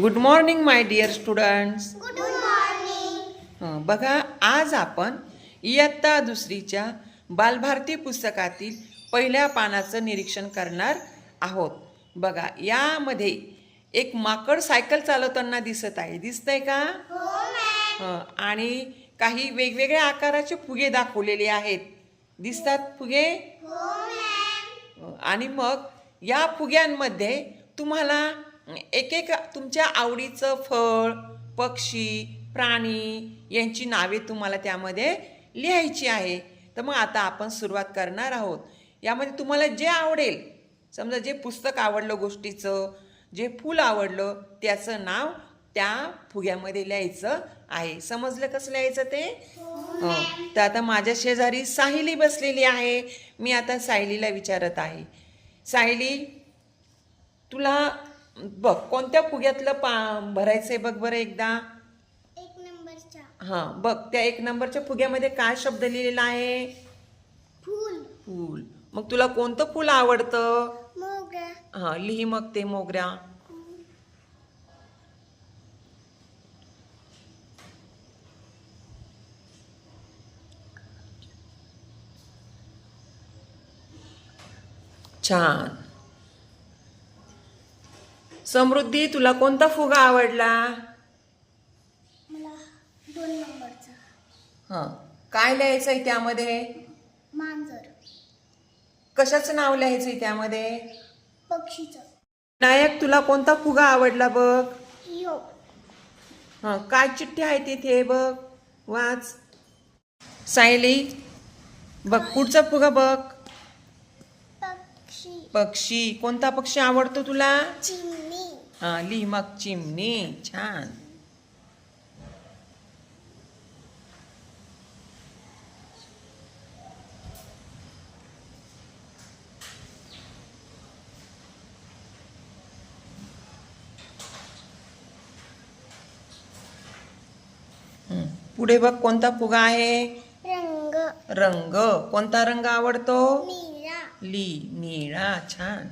Good morning my dear students good morning बघा आज आपण इयत्ता दुसरीच्या बालभारती पुस्तकातील पहिल्या पानाचं निरीक्षण करणार आहोत. बघा यामध्ये एक माकड सायकल चालवताना दिसत आहे. दिसतंय का? हो आणि काही वेगवेगळ्या आकाराचे फुगे दाखवलेले आहेत. दिसतात फुगे? हो आणि मग या फुग्यांमध्ये तुम्हाला एक एक तुमच्या आवडीचं फळ पक्षी प्राणी यांची नावे तुम्हाला त्यामध्ये लिहायची आहे. तर मग आता आपण सुरुवात करणार आहोत. यामध्ये तुम्हाला जे आवडेल समजा जे पुस्तक आवडलं गोष्टीचं जे फूल आवडलं त्याचं नाव त्या फुग्यामध्ये लिहायचं आहे. समजलं कसं लिहायचं ते? हो. तर आता माझ्या शेजारी साहिली बसलेली आहे. मी आता सायलीला विचारत आहे. सायली तुला बघ कोणत्या फुग्यातलं पा भरायचंय बघ बरं एकदा. एक नंबरचा हां बघ त्या एक नंबरच्या फुग्यामध्ये काय शब्द लिहिलेला आहे? फूल. फूल. मग तुला कोणतं फूल आवडतं? मोगरा. हां लिही मग ते मोगऱ्या छान. समृद्धी तुला कोणता फुगा आवडला? मला दोन नंबरचा. हां. काय लिहायचंय त्यामध्ये? मांजर. कशाचं नाव लिहायचंय त्यामध्ये? पक्षीचं. नायक तुला कोणता फुगा आवडला बघ? यो. हां. काय चिठ्ठी आहे तिथे बघ? वाच. सायली बघ पुढचा फुगा बघ. पक्षी. पक्षी. कोणता पक्षी आवडतो तुला? चिमणी हां लिही मग चिमणी छान. पुढे बघ कोणता फुगा आहे? रंग. रंग. कोणता रंग आवडतो? ली निळा छान.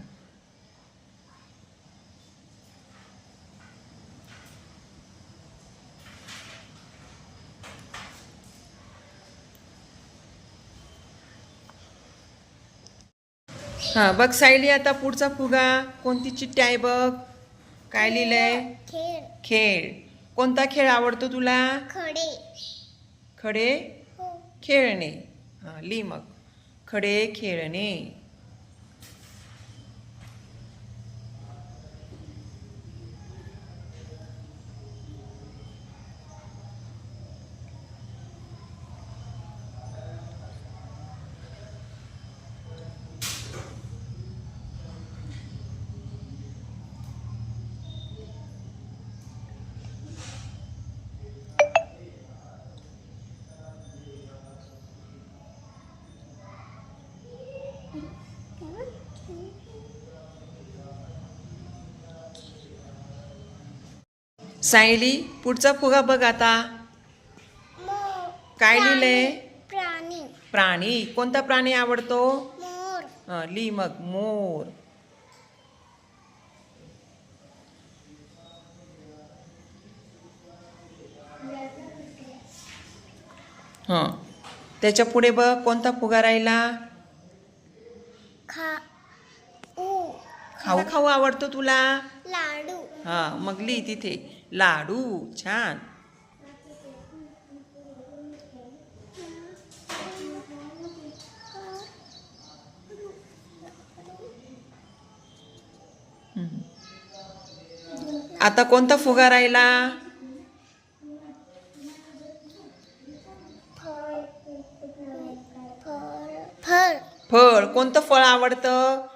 हा बघ सायली आता पुढचा फुगा. कोणती चिठ्ठी आहे बघ? काय लिहिलंय? खेळ. खेळ कोणता खेळ आवडतो तुला? खडे. खडे? हो. खेळणे. हा ली मग. खडे खेळणे. सायली पुढचा फुगा बघ आता. काय लिहिलंय? प्राणी. प्राणी. कोणता प्राणी आवडतो? मोर. हा, ली मग. मोर. हां. त्याच्या पुढे बघ कोणता फुगा राहिला? खा खाऊ. खाऊ आवडतो तुला? लाडू. हा मग ली तिथे. लाडू छान. आता कोणता फुगा राहिला? फळ. फळ. फळ फळ कोणतं फळ आवडतं?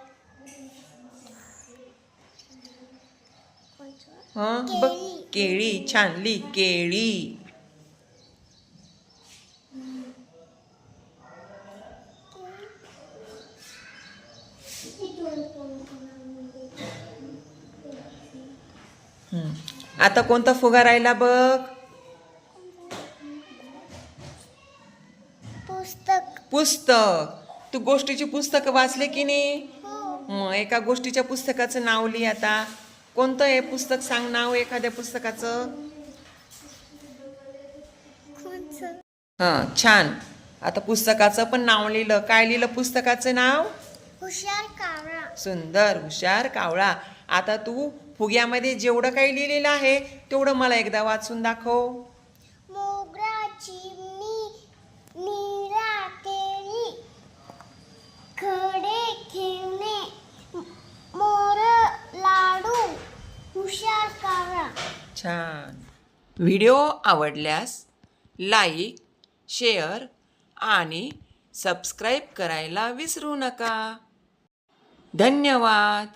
हं? बघ. केळी. केळी. छान ली केळी. आता कोणता फुगा राहिला बघ? पुस्तक. पुस्तक. तू गोष्टीची पुस्तकं वाचले की नाही? हो. हं, एका गोष्टीच्या पुस्तकाचं नाव लिही आता. कोणतं हे पुस्तक सांग नाव एखाद्या पुस्तकाचं? हां छान. आता पुस्तकाचं पण नाव लिहिलं. काय लिहिलं पुस्तकाचं नाव? हुशार कावळा. सुंदर हुशार कावळा. आता तू फुग्यामध्ये जेवढं काही लिहिलेलं आहे तेवढं मला एकदा वाचून दाखव मोगरा चिमणी नीरा केळी खडे खेळणे मोर लाडू हुशार कावळा छान. व्हिडिओ आवडल्यास लाईक शेअर आणि सबस्क्राईब करायला विसरू नका. धन्यवाद.